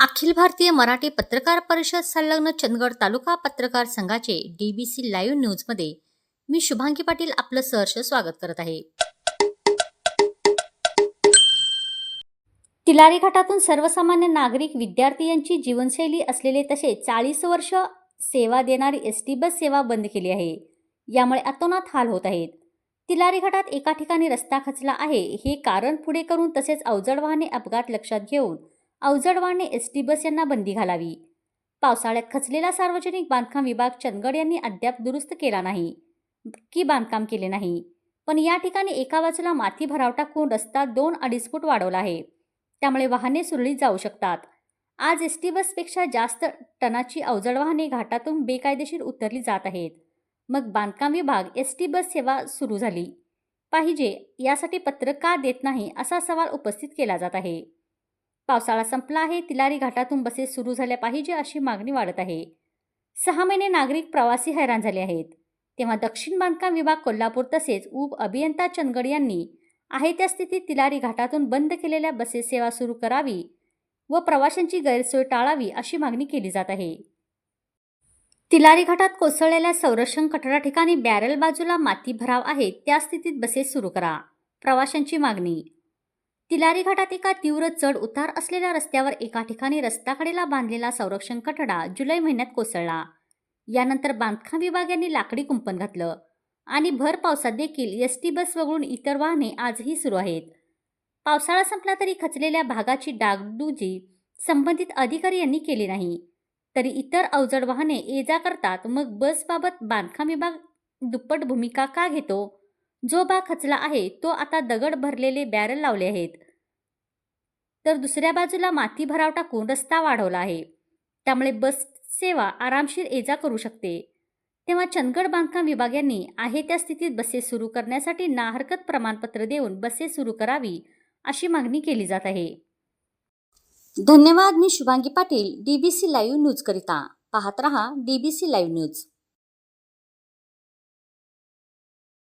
अखिल भारतीय मराठी पत्रकार परिषद संलग्न चंदगड तालुका पत्रकार संघाचे डीबीसी लाईव्ह न्यूजमध्ये मी शुभांगी पाटील आपलं सहर्ष स्वागत करत आहे. तिलारी घाटातून सर्वसामान्य नागरिक विद्यार्थी यांची जीवनशैली असलेले तसे चाळीस वर्ष सेवा देणारी एस टी बस सेवा बंद केली आहे. यामुळे अतोनात हाल होत आहेत. तिलारी घाटात एका ठिकाणी रस्ता खचला आहे. हे कारण पुढे करून तसेच अवजड वाहने अपघात लक्षात घेऊन अवजड वाहने एस टी बस यांना बंदी घालावी. पावसाळ्यात खचलेला सार्वजनिक बांधकाम विभाग चंदगड यांनी अद्याप दुरुस्त केला नाही की बांधकाम केले नाही. पण या ठिकाणी एका बाजूला माती भराव टाकून रस्ता दोन अडीच फूट वाढवला आहे. त्यामुळे वाहने सुरळीत जाऊ शकतात. आज एस टी बसपेक्षा जास्त टनाची अवजड वाहने घाटातून बेकायदेशीर उतरली जात आहेत. मग बांधकाम विभाग एस टी बस सेवा सुरू झाली पाहिजे यासाठी पत्र का देत नाही असा सवाल उपस्थित केला जात आहे. पावसाळा संपला आहे. तिलारी घाटातून बसेस सुरू झाल्या पाहिजे अशी मागणी वाढत आहे. सहा महिने नागरिक प्रवासी हैराण झाले आहेत. तेव्हा दक्षिण बांधकाम विभाग कोल्हापूर तसेच उप अभियंता चंदगड यांनी आहे त्या स्थितीत तिलारी घाटातून बंद केलेल्या बसेस सेवा सुरू करावी व प्रवाशांची गैरसोय टाळावी अशी मागणी केली जात आहे. तिलारी घाटात कोसळलेल्या संरक्षण कठडा ठिकाणी बॅरल बाजूला माती भराव आहे त्या स्थितीत बसेस सुरू करा. प्रवाशांची मागणी तिलारी घाटात एका तीव्र चढ उतार असलेल्या रस्त्यावर एका ठिकाणी रस्त्याकडेला बांधलेला संरक्षण कठडा जुलै महिन्यात कोसळला. यानंतर बांधकाम विभाग यांनी लाकडी कुंपण घातलं आणि भर पावसात देखील एस टी बस वगळून इतर वाहने आजही सुरू आहेत. पावसाळा संपला तरी खचलेल्या भागाची डागडुजी संबंधित अधिकारी यांनी केली नाही. तरी इतर अवजड वाहने ये जा करतात मग बसबाबत बांधकाम विभाग दुप्पट भूमिका का घेतो? जो भाग खचला आहे तो आता दगड भरलेले बॅरल लावले आहेत. तर दुसऱ्या बाजूला माती भराव टाकून रस्ता वाढवला आहे. त्यामुळे बस सेवा आरामशीर ये जा करू शकते. तेव्हा चंदगड बांधकाम विभाग यांनी आहे त्या स्थितीत बसेस सुरू करण्यासाठी ना हरकत प्रमाणपत्र देऊन बसेस सुरू करावी अशी मागणी केली जात आहे. धन्यवाद मी Shubhangi Patil DBC live news करिता. पाहत रहा डीबीसी लाईव्ह न्यूज